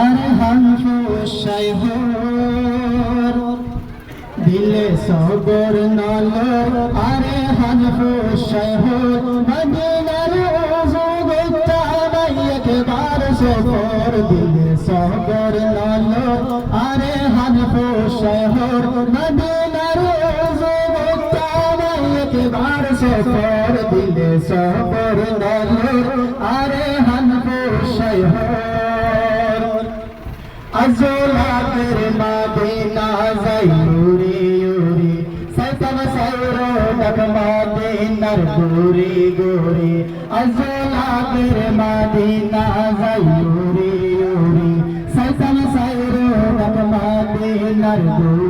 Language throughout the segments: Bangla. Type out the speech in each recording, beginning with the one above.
আর হানফুসাই হোর, দিলে সবর নালো। আরে হানফুসাই হোর, মদিনার ওজুগুত্তা একবার সফর দিলে সবর নালো। আরে হানফুসাই হোর, মদিনার সফর দিলে সবর নালো, আরে হানফুসাই হোর আজলাতের মাদিনা যাইউরি ইউরি সাইতাম সাইরো ডাক মাদিনার গোরি গোরি আজলাতের মাদিনা যাইউরি ইউরি সাইতাম সাইরো ডাক মাদিনার গোরি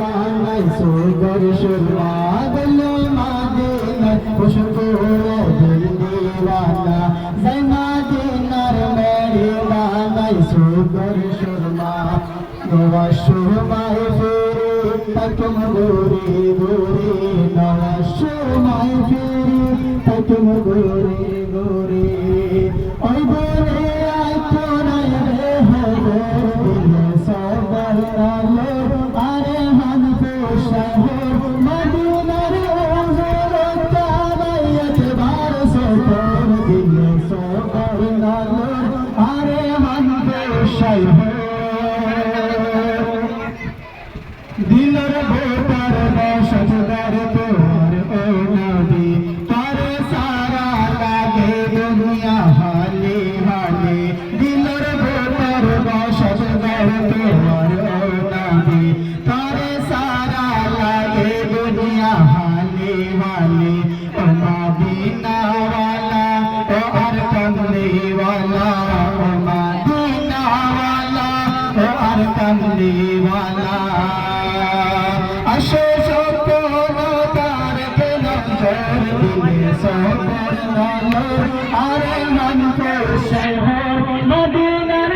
সুগর সুরমা বন্ধু মাদিনার খুশবুর দিওয়ানা জয় মাদিনার মেরি বানাই সুগর সুরমা নওয়া সুরমায় ফিরি তকুম গোরি গোরি নওয়া সুরমায় ফিরি তকুম গোরি দিলর ভোটার বসতদার তোর ও নবী তোর সারা লাগে দুনিয়া হালে হালে। দিলর ভোটার বসতদার তোর ও নবী তোর সারা লাগে দুনিয়া হালে হালে। ও মদিনাওয়ালা, ও আর কামলিওয়ালা, ও মদিনাওয়ালা, ও আর কামলি বিশেষ অপরাধার কেন দিলে সকল আরে মন শহর মদিনার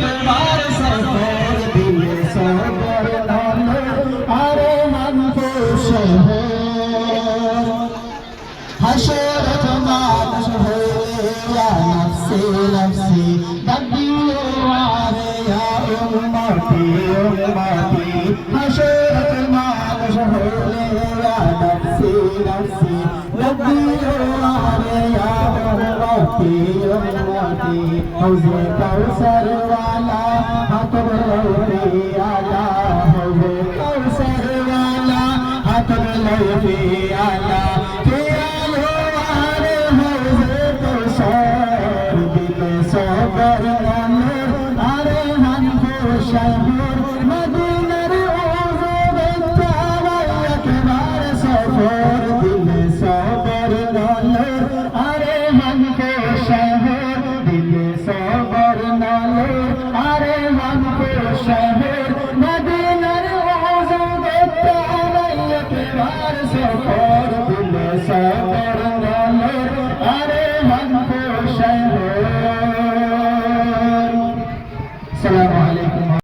তোমার সকল দিলে সকল হাসর মান হয়ে নফসে নফসে মাটি ওল মাটি হাসরের মানুষ হলে রাখছি রাখছি আলা শহর মদিনার ওজোবের তারাই একবার সফর দিলে সবর নলর আরে মনকে শহর দিলে সবর নলর আরে মনকে শহর মদিনার ওজোবের তারাই একবার সফর দিলে সবর নলর আরে